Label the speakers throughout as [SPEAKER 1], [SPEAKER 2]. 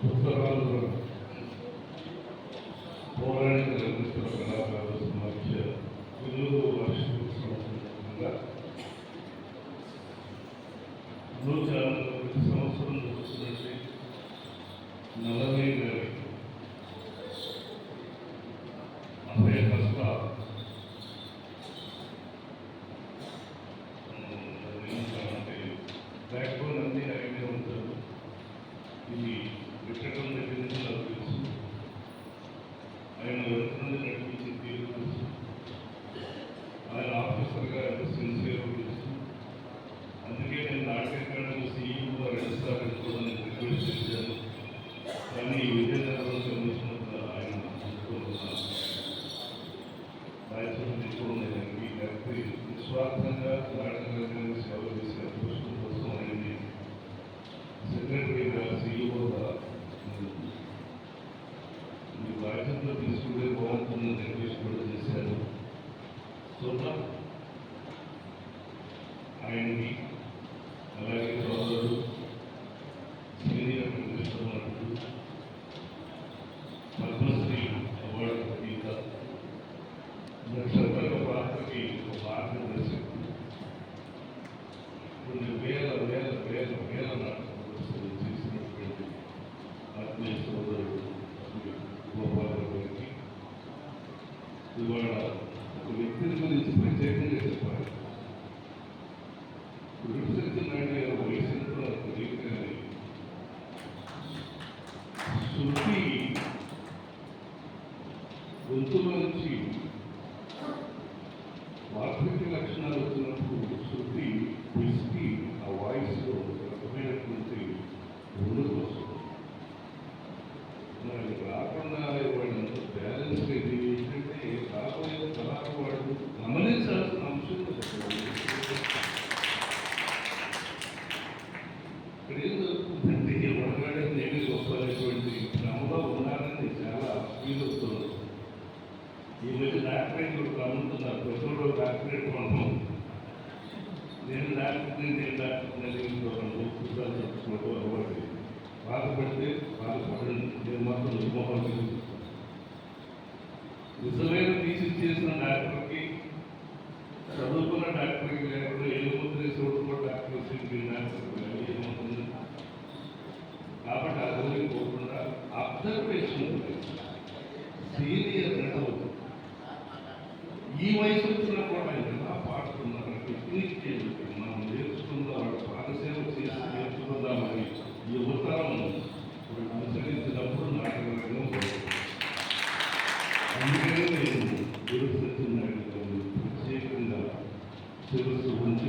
[SPEAKER 1] ఉత్తరాలు పౌరాణిక నిర్మిస్తున్న కళాకారుల సమాఖ్య తెలుగు నూట ప్రతి సంవత్సరం జరుగుతున్నట్టు నలభై గారి అభయ హస్త బ్యాక్ బోన్ అన్ని ఆయనే ఉంటారు ఇది పెట్టడం దగ్గర నుంచి నాకు తెలుసు ఆయన వెళ్తున్నది నడిపించి తీరు తెలుసు ఆయన ఆఫీసర్గా ఎంత సిన్సియర్ తెలుసు అందుకే నేను నాటక అకాడమీ సీఈఓ రెండుసార్లు కూడా నేను రిక్వెస్ట్ చేశాను కానీ ఈ విజయనగరం కమిషనర్ ఆయన అనుకుంటున్నాను రాయచూరు ఎక్కువ ఉన్నాయి లేకపోతే నిస్వార్థంగా నాటకంగా సేవ చేసే అదృష్టం కోసం ఆయన్ని సెక్రటరీగా సీఈఓగా మీ బాధ్యతలు తీసుకుంటే బాగుంటుందని రిక్వెస్ట్ కూడా చేశారు చూద్దాం ఆయనకి అలాగే సోదరుడు సీనియర్ కృష్ణమాడు పద్మశ్రీ అవార్డు గ్రహీత నక్షత్ర పాత్రకి ఒక కొన్ని వేల వేల వేల వేల నాటకాలు చేసినటువంటి ఆత్మీయ సోదరుడు శ్రీ గారికి ఇవాళ ఒక వ్యక్తిని గురించి ప్రత్యేకంగా చెప్పాలి. నాయుడు వయసు ఎంతో తెలియదు కానీ శృతి నుంచి లక్షణాలు వచ్చినప్పుడు శృతి పిసికి ఆ వాయిస్లో రకమైనటువంటి ఉండదు వస్తుంది మరి రాకుండా వాళ్ళు ఎంత బ్యాలెన్స్ ఇది ఏంటంటే రాబోయే తరాల వాళ్ళు గమనించాల్సిన అంశం ఇక్కడ ఏం జరుగుతుందంటే వడగాడే నేనే గొప్ప అనేటువంటి క్రమంలో ఉన్నారని చాలా ఫీల్ వస్తుంది ఈ మధ్య డాక్టరేట్ కూడా కమ్ముతున్నారు ప్రజలు నేను లేకపోతే నేను లేకపోతే నేను పుస్తకాలు చెప్పుకోవడం అలవాటు బాధపడితే బాధపడండి నేను మాత్రం నిర్మోహాలు నిజమైన థీసిస్ చేసిన డాక్టర్కి చదువుకున్న డాక్టర్కి లేకుండా ఏముంది చూడకుండా డాక్టర్ సీట్కి డాక్టర్ ఏమవుతుంది కాబట్టి అర్థమైపోకుండా అబ్జర్వేషన్ సీనియర్ నడవద్దు. ఈ వయసు వచ్చిన కూడా ఆయన ఎలా పాడుతున్నారు మనం నేర్చుకుందాం వాళ్ళ పాదసేవ చేసి నేర్చుకుందామని యువతరం అనుసరించినప్పుడు నాటకంగా అందుకనే నేను గురు ప్రత్యేకంగా శిరస్సు ఉంచి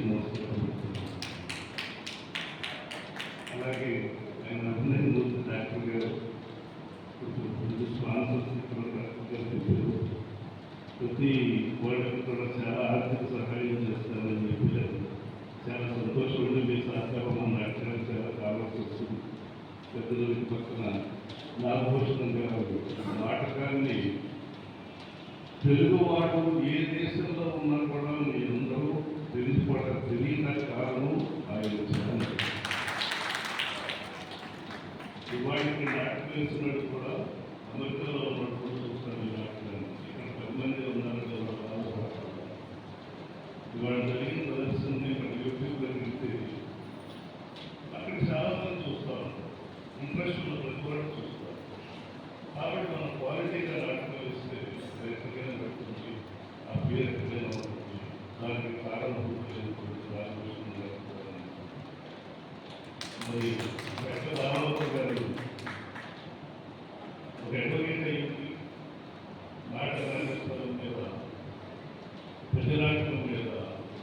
[SPEAKER 1] అలాగే ఆయన అభినందన డాక్టర్ గారు కొంచెం డాక్టర్ గారు ప్రతి వాళ్ళకి కూడా చాలా ఆర్థిక సహాయం చేస్తారని చెప్పి చాలా సంతోషంగా ఉంది. మీ సహకారం నాటకాలు చాలా కావాల్సి వస్తుంది పెద్దలకి పక్కన నాగభూషణం గారు నాటకాన్ని తెలుగువాడు ఏ దేశంలో ఉన్నా కూడా మీరందరూ తెలుసుకోవడం తెలియని కారణం ఆయన ధ్యానం ఇవాళకి నాటకం వేసినట్టు కూడా అమెరికాలో ఉన్నప్పుడు చూస్తారు ఈ నాటకాన్ని ఇక్కడ పది మంది ఉన్నారు కదా వాళ్ళు ఇవాళ జరిగిన ప్రదర్శన ఇక్కడ యూట్యూబ్లో వెళ్తే అక్కడ చాలా మంది చూస్తారు ఇంట్రెస్ట్ ఉన్న ప్రతి వాళ్ళు చూస్తారు కాబట్టి మనం క్వాలిటీగా నాటకం వేస్తే అది ఎక్కడికైనా పెడుతుంది ఆ పేరు ఎక్కడైనా ఉంటుంది ప్రారంభం కారణం రామకృష్ణ మరి వెంట రామరావు గారు ఒక అడ్వకేట్ అయ్యింది నాటకాల మీద ప్రజనాటకం మీద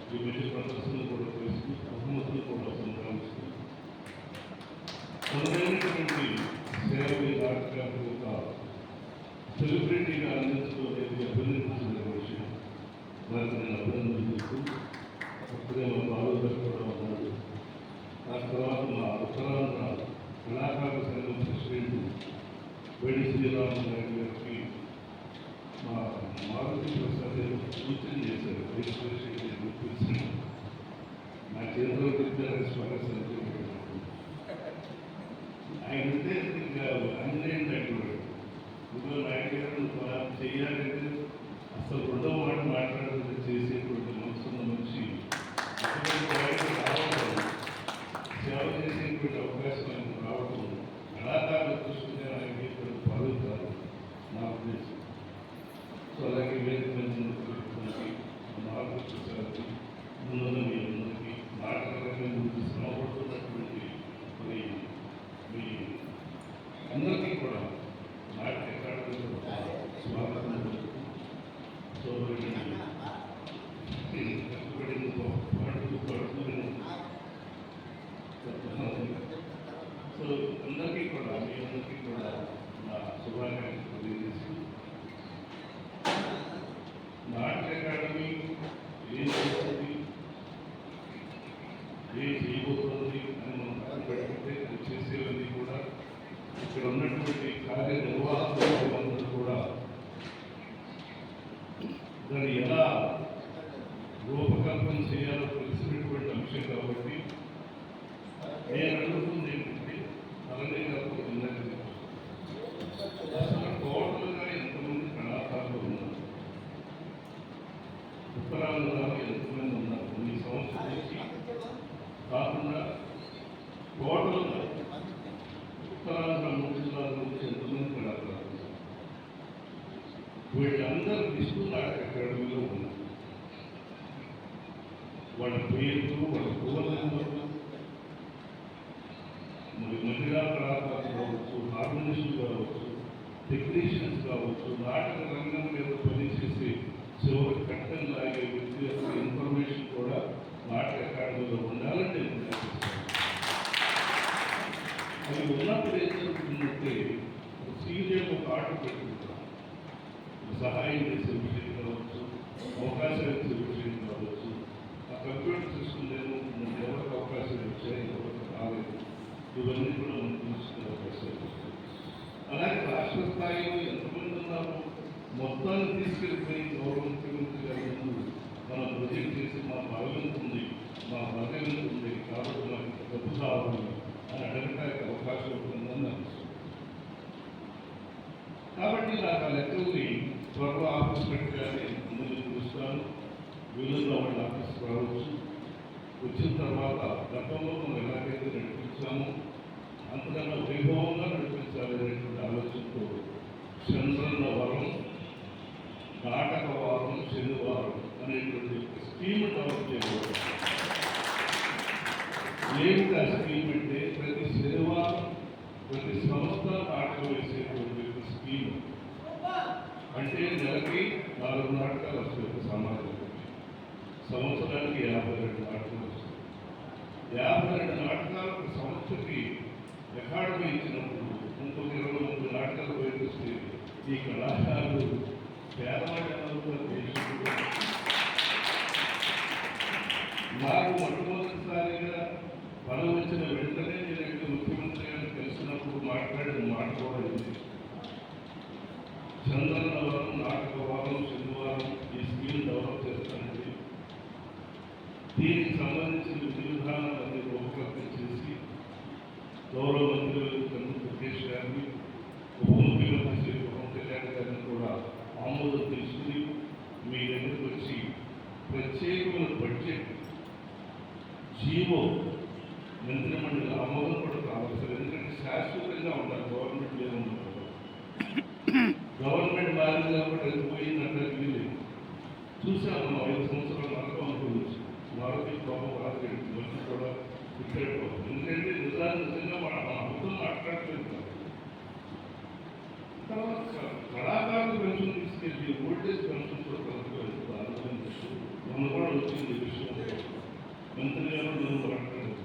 [SPEAKER 1] ఈ మధ్య ప్రదర్శనలు కూడా చేసి బహుమతులు కూడా సంపాదిస్తుంది తనదైనటువంటి సేవ ఈ నాటకాలకు ఒక సెలబ్రిటీగా అందించడం అనేది అభినందించిన విషయం వారికి నేను అభినందిస్తూ అప్పుడే మా బాలుగారు కూడా ఉన్నాడు ఆ తర్వాత మా ఉత్తరాంధ్ర కళాకారుల సంఘం ప్రెసిడెంట్ వేడి శ్రీరామన్ గారి గారికి మా మారుతి ప్రసాద్ గారు సూచన చేశారు రిజిస్ట్రేషన్ గుర్తించి నా చేతిలో పెట్టారు స్వాగతం ఆయన ఉంటే ఇంకా అన్నేం తగ్గిపోయాడు ఇప్పుడు నాయుడు గారు నువ్వు అలా చేయాలంటే అసలు రెండో మాట మాట్లాడాలని చేసేటువంటి మనసున్న మనిషి అటువంటి వాడికి రావడం సేవ చేసేటువంటి అవకాశం ఆయనకు రావడం కళాకారుల దృష్టిగా ఆయనకి ఇక్కడ పదవి కాదు నా ఉద్దేశం సో అలాగే వేదిక మీద ఉన్నటువంటి మార్గదర్శి సార్కి ముందున్న మీ అందరికీ నాటకరంగం గురించి శ్రమపడుతున్నటువంటి మరి మీ అందరికీ కూడా నాటక అకాడమీలో స్వాగతం తెలుపుతూ సోదరుడిని కష్టపడింది పాడుతూ పాడుతూ సో అందరికీ కూడా మీ అందరికీ కూడా నా శుభాకాంక్షలు తెలియజేసి నాటక అకాడమీ ఏం చేస్తుంది ఏం చేయబోతుంది అని మనం పక్కన పెట్టుకుంటే అది చేసేవన్నీ కూడా ఇక్కడ ఉన్నటువంటి కార్యనిర్వాహకులందరూ కూడా దాన్ని ఎలా రూపకల్పన చేయాలో తెలిసినటువంటి అంశం కాబట్టి నేను అడుగుతుంది ఏంటంటే అలాగే కాకుండా అసలు టోటల్గా ఎంతమంది కళాకారులు ఉన్నారు? ఉత్తరాంధ్రలో ఎంతమంది ఉన్నారు? కొన్ని సంవత్సరాలకి కాకుండా టోటల్గా ఉత్తరాంధ్ర మూడు జిల్లాల నుంచి ఎంతమంది కళాకారులు ఉన్నారు? వీళ్ళందరూ విష్ణు నాటక అకాడమీలో ఉన్నారు. వాళ్ళ పేర్లు వాళ్ళ ఫోన్ మరి మహిళా కళాకారులు కావచ్చు హార్మోనిస్టులు కావచ్చు టెక్నీషియన్స్ కావచ్చు నాటక రంగం మీద పనిచేసే చివరి కట్టం లాగే వ్యక్తి యొక్క ఇన్ఫర్మేషన్ కూడా నాటక అకాడమీలో ఉండాలని నేను అవి ఉన్నప్పుడు ఏం జరుగుతుందంటే సీనియర్ ఒక ఆట పెట్టి సహాయం చేసే విషయం కావచ్చు అవకాశాలు ఇచ్చే విషయం కావచ్చు ఆ కంప్యూటర్ సిస్టమ్ ఏమవుతుందంటే ఎవరికి అవకాశాలు ఇచ్చాయి ఎవరికి రాలేదు. ఇవన్నీ కూడా మనం తీసుకునే అవకాశాలు అలాగే రాష్ట్ర స్థాయిలో ఎంతమంది ఉన్నారు? మొత్తాన్ని తీసుకెళ్ళిపోయి గౌరవ ముఖ్యమంత్రి గారి ముందు మనం ప్రొజెక్ట్ చేసి మా భగవంతు ఉంది మా భగవంతు ఉంది కాబట్టి మాకు డబ్బు కావాలి అని అడగడానికి అవకాశం ఉంటుందని అనిపిస్తుంది. కాబట్టి నాకు ఆ లెక్కల్ని త్వరలో ఆఫీస్ పెట్టగానే ముందు చూస్తాను. వీళ్ళలో వాళ్ళ ఆఫీస్ రావచ్చు. వచ్చిన తర్వాత గతంలో మనం ఎలాగైతే నడిపించామో అంతకన్నా వైభవంగా నడిపించాలి అనేటువంటి ఆలోచనతో చంద్రన్న వరం నాటక వారం శనివారం అనేటువంటి స్కీమ్ డెవలప్ చేయబోతుంది ఏమిటి ఆ స్కీమ్ అంటే ప్రతి శనివారం ప్రతి సంవత్సరం నాటకం వేసేటువంటి ఒక స్కీమ్ అంటే నెలకి నాలుగు నాటకాలు వస్తాయి ఒక సమాజంలో సంవత్సరానికి యాభై రెండు నాటకాలు యాభై రెండు నాటకాలు సంస్థకి సంవత్సరకి అకాడమీ ఇచ్చినప్పుడు ఇంకొక ఇరవై ముప్పై నాటకాలు ఉపయోగిస్తే ఈ కళాకారులు పేదవాళ్ళు నాకు మొట్టమొదటిసారిగా పదవి వచ్చిన వెంటనే నేను ఇక్కడ ముఖ్యమంత్రి గారిని తెలిసినప్పుడు మాట్లాడిన మాట కూడా ఇది. చంద్రనవరం నాటకం శనివారం ఈ స్కీమ్ డెవలప్ చేస్తానండి దీనికి సంబంధించిన విధానాలన్నీ రూపకల్పన చేసి గౌరవ మంత్రులు కన్ను ముఖేష్ గారిని ఉప ముఖ్యమంత్రి శ్రీ పవన్ కళ్యాణ్ గారిని కూడా ఆమోదం తీసుకుని మీ దగ్గరకు వచ్చి ప్రత్యేకమైన బడ్జెట్ జీవో మంత్రిమండలి ఆమోదం కూడా కావాల్సింది ఎందుకంటే శాశ్వతంగా ఉండాలి. గవర్నమెంట్ లేదు గవర్నమెంట్ మారింది కాబట్టి అది పోయిందంటే వీలేదు చూసాము ఐదు సంవత్సరాలు వరకు అనుకోవచ్చు మరొక కోపం వాళ్ళకి మంచి కూడా ఇక్కడ ఎందుకంటే నిజాన్ని నిజంగా మన మన అర్థం మాట్లాడుతుంటారు తర్వాత కళాకారులు పెన్షన్ తీసుకెళ్ళి ఓల్టేజ్ పెన్షన్ కూడా కలుపుకోలేదు. ఆలోచన చేస్తూ మొన్న కూడా వచ్చింది విషయం మంత్రి గారు నేను మాట్లాడలేదు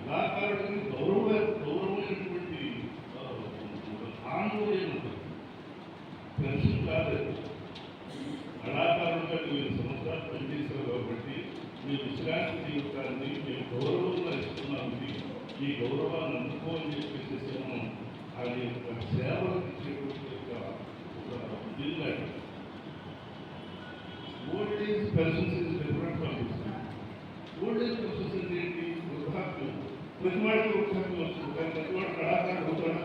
[SPEAKER 1] కళాకారుడికి గౌరవ గౌరవమైనటువంటి ఆందోళన పెన్షన్ కాలేదు. కళాకారులుగా మీరు పనిచేశారు కాబట్టి మీ విశ్రాంతి జీవితాన్ని మేము గౌరవంగా ఇస్తున్నాము ఈ గౌరవాన్ని అందుకో అని చెప్పేసి మనం అది యొక్క సేవలు ఇచ్చేటువంటి యొక్క ఒక bill old age pensions is different from old age pensions అంటే ఏంటి? వృద్ధాప్యం. ప్రతి వాడికి వృత్తాంతం వస్తుంది కానీ ప్రతి వాడు కళాకారుడు అవుతాడా?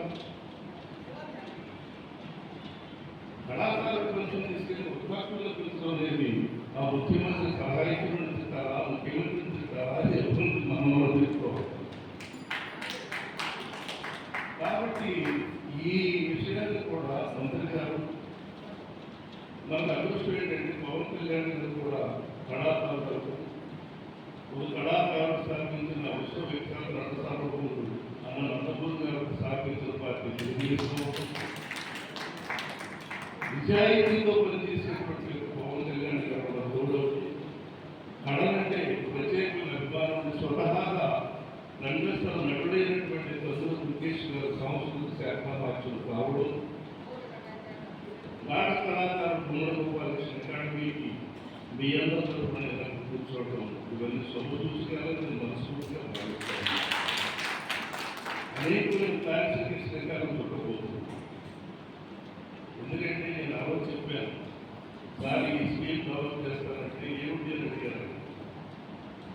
[SPEAKER 1] కళాకారులు కొంచెం తీసుకెళ్ళి ఉత్పత్తుల్లో పెంచడం అనేది ఆ ముఖ్యమంత్రి సహాయకుడు ఇస్తారా ముఖ్యమంత్రి ఇస్తారా అది ఎవరు మనం తెలుసుకోవాలి కాబట్టి ఈ విషయాన్ని కూడా మంత్రి గారు మనకు అదృష్టం ఏంటంటే పవన్ కళ్యాణ్ గారు కూడా కళాకారులకు ఒక కళాకారుడు స్థాపించిన విశ్వవిఖ్యాత నట అన్న నందమూరి గారు స్థాపించిన పార్టీ. తెలుగుదేశం నిజాయితీతో పనిచేసేటువంటి పవన్ కళ్యాణ్ గారు కూడా తోడవుతూ కళలంటే ప్రత్యేకమైన అభిమానం స్వతహాగా రంగస్థల నటుడైనటువంటి దశరథ ముఖేష్ గారు సాంస్కృతిక శాఖ మార్చులు కావడం నాటక కళాకారు పునరుపాలకృష్ణ అకాడమీకి మీ అందరి తరఫున నాకు కూర్చోవడం ఇవన్నీ శుభసూచకాలు నేను మనస్ఫూర్తిగా భావిస్తాను. అనేకమైన ప్లాన్స్కి శ్రీకారం చుట్టబోతుంది ఎందుకంటే నేను ఆ రోజు చెప్పాను దానికి స్కీమ్ డెవలప్ చేస్తానంటే ఏమిటి అని అడిగారు.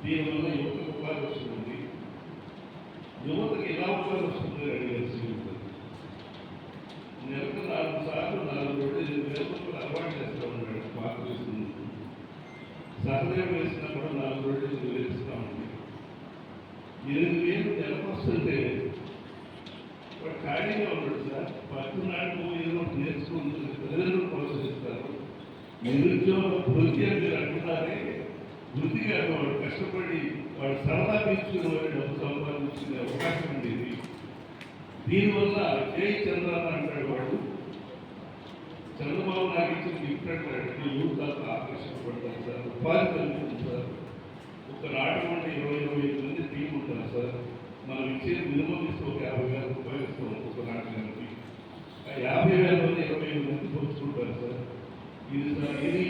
[SPEAKER 1] దీనివల్ల యువతకు ఉపాధి వస్తుంది. యువతకి ఎలా ఉపాధి వస్తుంది అడిగారు స్కీమ్ నెలకు నాలుగు సార్లు నాలుగు రోజులు ఎనిమిది వేల రూపాయలు అలవాటు చేస్తూ ఉన్నాడు పాత వేస్తుంది సహదేవం వేసినా కూడా నాలుగు రోజులు ఎనిమిది వేలు ఇస్తా ఉంది ఎనిమిది వేలు నెలకు వస్తుంటే వాడు ఖాళీగా ఉన్నాడు సార్. పట్టు నాటు ఏదో నేర్చుకుంటుంది తల్లిదండ్రులు ప్రోత్సహిస్తారు. నిరుద్యోగ వృత్తి అని మీరు అంటున్నారే. వృత్తి కాదు వాడు కష్టపడి వాడు సరదా తీసుకుని డబ్బు సంపాదించుకునే అవకాశం ఉండేది. దీనివల్ల జై చంద్రన్న అంటాడు వాడు. చంద్రబాబు నాకు ఇచ్చిన గిఫ్ట్ అంటాడు యూత్ ఆకర్షించబడతారు సార్. ఉపాధి కలుగుతుంది సార్. ఒక నాటకం ఇరవై ఇరవై ఐదు మంది టీం ఉంటారు సార్. మనం ఇచ్చే మినిమం ఇస్తే ఒక యాభై వేల రూపాయలు ఇస్తాం ఒక్కొక్క నాటకానికి ఆ యాభై వేల మంది ఇరవై ఐదు మంది పంచుకుంటారు సార్. ఇది సార్ ఇది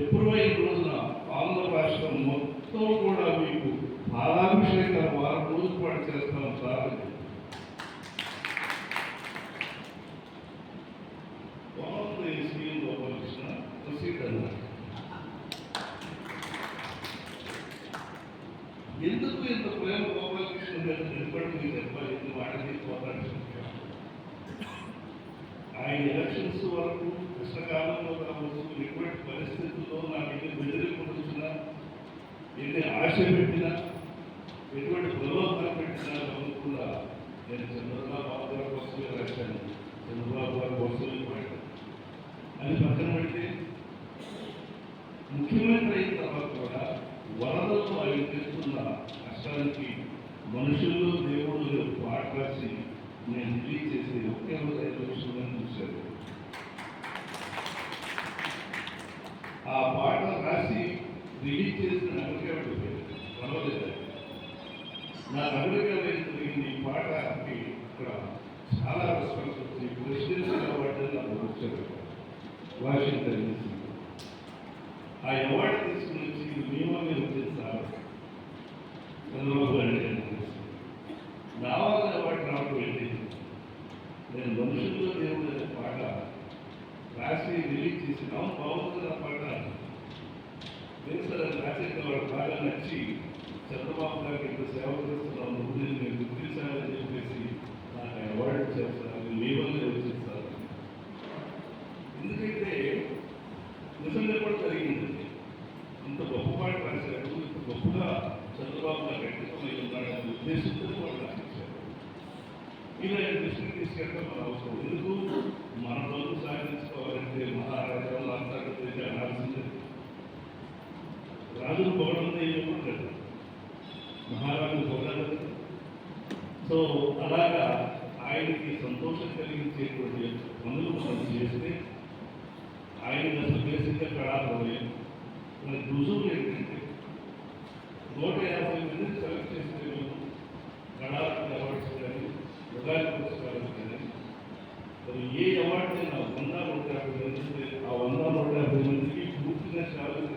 [SPEAKER 1] ఎప్పుడో ఈ రోజున ఆంధ్ర రాష్ట్రం మొత్తం కూడా మీకు పాలాభిషేకాలు వారం రోజుల పాటు చేస్తాం సార్. అని బాగుంది స్కీమ్ గోపాలకృష్ణ ప్రొసీడ్ అన్నారు ఎందుకు ఇంత ప్రేమ గోపాలకృష్ణ గారు నిలబడి మీకు చెప్పాలి? ఎందుకు వాడిని పోరాడు ఆయన ఎలక్షన్స్ వరకు కృష్ణకాలంలో కావచ్చు ఎటువంటి పరిస్థితుల్లో నాకు ఎన్ని బెదిరింపు వచ్చినా ఎన్ని ఆశ పెట్టినా ఎటువంటి ప్రలోభాలు పెట్టినా కూడా నేను చంద్రబాబు గారి కోసమే రాశాను. చంద్రబాబు గారి కోసమే పాడాను అది పక్కన పెడితే ముఖ్యమంత్రి అయిన తర్వాత కూడా వరదలు ఆయన చేస్తున్న కష్టానికి మనుషుల్లో దేవుళ్ళు పాట రాసి నేను రిలీజ్ చేసి ఒకే రోజు ఐదు లక్షలను చూశాను. ఆ పాట రాసి రిలీజ్ చేసిన అమెరికా పర్వాలేదు. నా అమెరికా జరిగింది ఈ పాటకి ఇక్కడ చాలా రెస్పాన్స్ వచ్చింది ప్రెసిడెన్షియల్ అవార్డు నాకు వచ్చారు వాషింగ్టన్ ఆ అవార్డు తీసుకుని వచ్చి ఇది నియమం మీద వచ్చింది చంద్రబాబు గారు నా వల్ల అవార్డు రావడం ఏంటి? నేను మనుషుల్లో దేవుడు అనే పాట రాసి రిలీజ్ చేసిన బాగుంటుంది ఆ పాట తెలుసు సార్ అది బాగా నచ్చి చంద్రబాబు గారికి ఇంత సేవ చేస్తున్నాం నువ్వు నేను గుర్తించాలని చెప్పేసి నాకు అవార్డు చేస్తారు అది మీ వల్లే వచ్చింది సార్ ఎందుకంటే నిజంగా కూడా జరిగిందండి ఇంత గొప్ప పాట రాశాడు ఇంత గొప్పగా చంద్రబాబు గారు వ్యక్తిత్వం ఉన్నాడనే ఉద్దేశంతో వాళ్ళు రాసించారు ఇలా దృష్టికి తీసుకెళ్ళడం మన అవసరం ఎందుకు మన పనులు సాధించుకోవాలంటే మహారాజాలు మాట్లాడితే అనాల్సిందే రాజులు పొగడం ఏమవుతుంది మహారాజులు పొగడదు సో అలాగా ఆయనకి సంతోషం కలిగించేటువంటి పనులు మనం చేస్తే ఆయన అసలు బేసిక్గా కళాప్రదయం మనకి రుజువులు ఏంటంటే నూట యాభై మందిని సెలెక్ట్ చేస్తే మేము కళాత్మక అవార్డ్స్ కానీ ఉగాది పురస్కారం కానీ మరి ఏ అవార్డు అయినా వంద నూట యాభై మంది ఉంటే ఆ వంద నూట యాభై మందికి పూర్తిగా శాలరీ